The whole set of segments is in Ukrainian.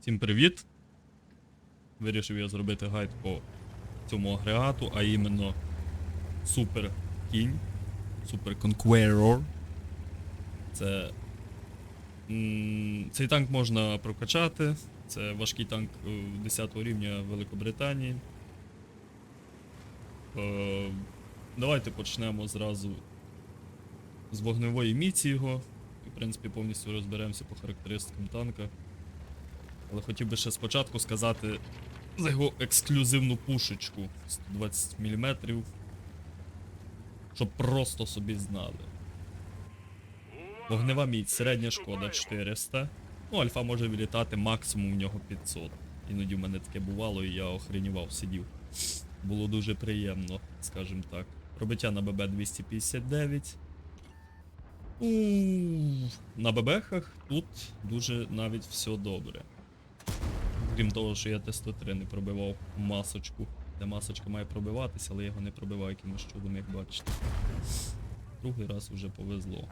Всім привіт! Вирішив я зробити гайд по цьому агрегату, а іменно Супер Кінь, Супер Conqueror. Це. Цей танк можна прокачати. Це важкий танк е, 10 рівня Великобританії. Е, Давайте почнемо зразу з вогневої міці його. І, в принципі, повністю розберемося по характеристикам танка. Але хотів би ще спочатку сказати за його ексклюзивну пушечку 120 мм. Щоб просто собі знали. Вогнева міць, середня шкода 400. Ну, альфа може вилітати максимум в нього 500. Іноді в мене таке бувало, і я охренівав, сидів. Було дуже приємно, скажімо так. Пробиття на ББ 259. У, На ББХах тут дуже навіть все добре. Крім того, що я Т-103 не пробивав масочку. Де масочка має пробиватися, але я його не пробиваю якимось чудом, як бачите. Другий раз вже повезло.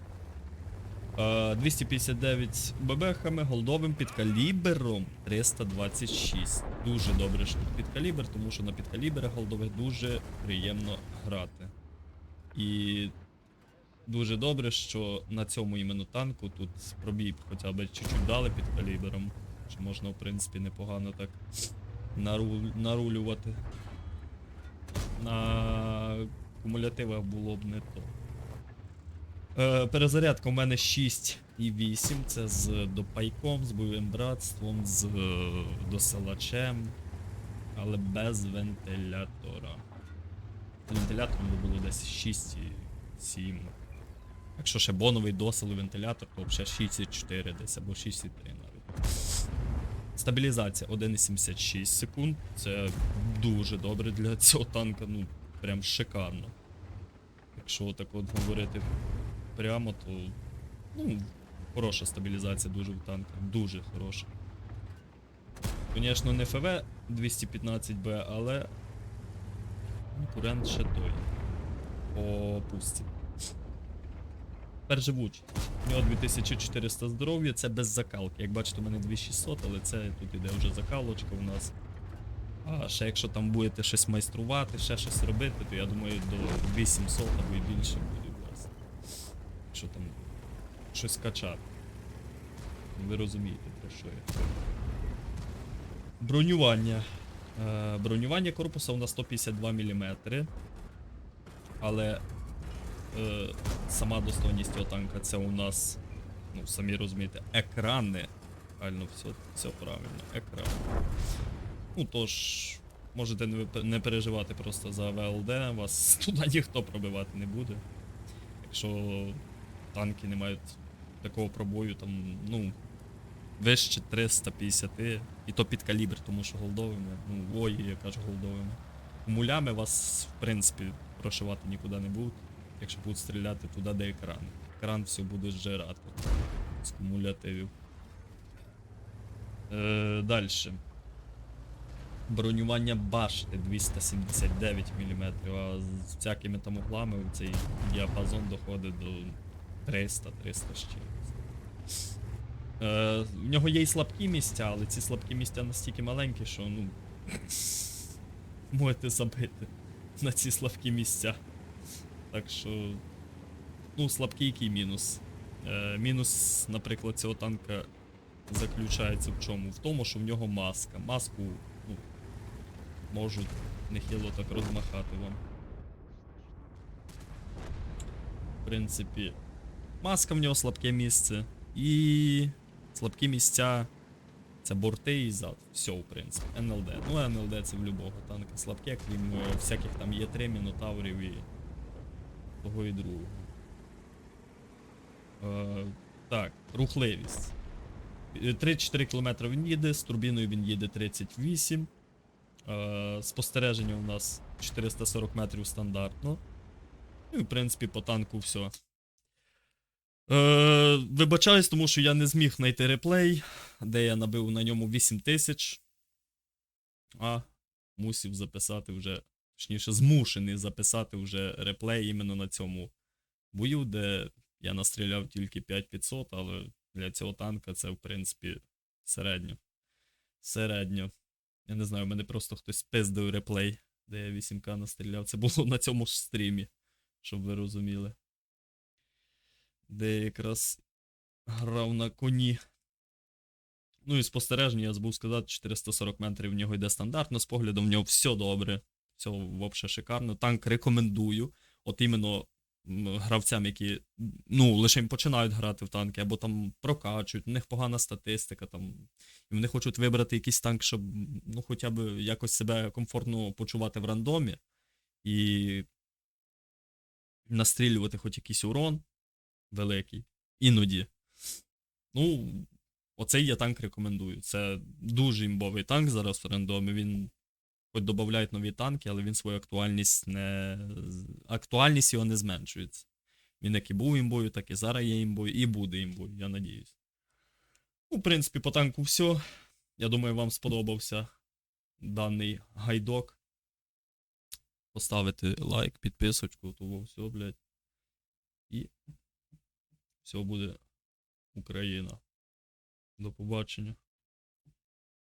Е, 259 ББХами, голдовим підкалібером 326. Дуже добре, що підкалібер, тому що на підкаліберах голдових дуже приємно грати. І дуже добре, що на цьому іменно танку тут пробій хоча б чуть-чуть дали під калібером. Що можна, в принципі, непогано так нару- нарулювати. На кумулятивах було б не то. Е, перезарядка у мене 6 і 8. Це з допайком, з бойовим братством, з е, досилачем, але без вентилятора. З вентилятором би було десь 6 і 7. Якщо ще боновий досил і вентилятор, то взагалі 6,4 десь або 6,3 навіть. Стабілізація 1,76 секунд. Це дуже добре для цього танка, ну прям шикарно. Якщо так от говорити прямо, то ну, хороша стабілізація дуже в танка. Дуже хороша. Звісно, не ФВ 215Б, але конкурент ще той. По пустці. Тепер. У нього 2400 здоров'я, це без закалки. Як бачите, у мене 2600, але це тут іде вже закалочка у нас. А ще якщо там будете щось майструвати, ще щось робити, то я думаю до 2700 або і більше буде у вас. Якщо там щось качати. Ви розумієте, про що я. Бронювання. Е, бронювання корпуса у нас 152 мм. Але е, сама достойність цього танка це у нас, ну, самі розумієте, екрани. Правильно, все, все правильно, екран. Ну тож, можете не, не переживати просто за ВЛД, вас туди ніхто пробивати не буде. Якщо танки не мають такого пробою, там, ну, вище 350, і то під калібр, тому що голдовими, ну, ой, я кажу голдовими. Мулями вас, в принципі, прошивати нікуди не будуть, якщо будуть стріляти туди, де екран. Екран все буде зжирати з кумулятивів. Е, Далі. Бронювання башти 279 мм, а з всякими там углами цей діапазон доходить до 300-300 з. Е, в нього є і слабкі місця, але ці слабкі місця настільки маленькі, що ну. можете забити на ці слабкі місця. Так що. Ну, слабкий який мінус. Е, мінус, наприклад, цього танка заключається в чому? В тому, що в нього маска. Маску, ну, можуть нехило так розмахати вам. В принципі, маска в нього слабке місце. І слабкі місця це борти і зад. Все, в принципі. НЛД. Ну, НЛД це в любого танка слабке, крім е, всяких там Є3, мінотаврів і того і другого. Е, так, рухливість. Е, 3-4 км він їде, з турбіною він їде 38. Е, спостереження у нас 440 метрів стандартно. Ну і в принципі по танку все. Е, вибачаюсь, тому що я не зміг знайти реплей, де я набив на ньому 8000. А мусив записати вже, точніше, змушений записати вже реплей іменно на цьому бою, де я настріляв тільки 5500, але для цього танка це, в принципі, середньо. Середньо. Я не знаю, мене просто хтось спиздив реплей, де я 8К настріляв. Це було на цьому ж стрімі, щоб ви розуміли. Де я якраз грав на коні. Ну і спостереження, я забув сказати, 440 метрів в нього йде стандартно, з поглядом в нього все добре, все взагалі шикарно. Танк рекомендую. От іменно гравцям, які ну, лише починають грати в танки, або там прокачують, у них погана статистика, там, і вони хочуть вибрати якийсь танк, щоб ну, хоча б якось себе комфортно почувати в рандомі і настрілювати хоч якийсь урон великий. Іноді. Ну, оцей я танк рекомендую. Це дуже імбовий танк зараз в рандомі. Він хоч додають нові танки, але він свою актуальність не. Актуальність його не зменшується. Він як і був імбою, так і зараз є імбою, і буде імбою, я надіюсь. Ну, в принципі, по танку все. Я думаю, вам сподобався даний гайдок. Поставити лайк, підписочку, того все, блядь. І все буде Україна. До побачення.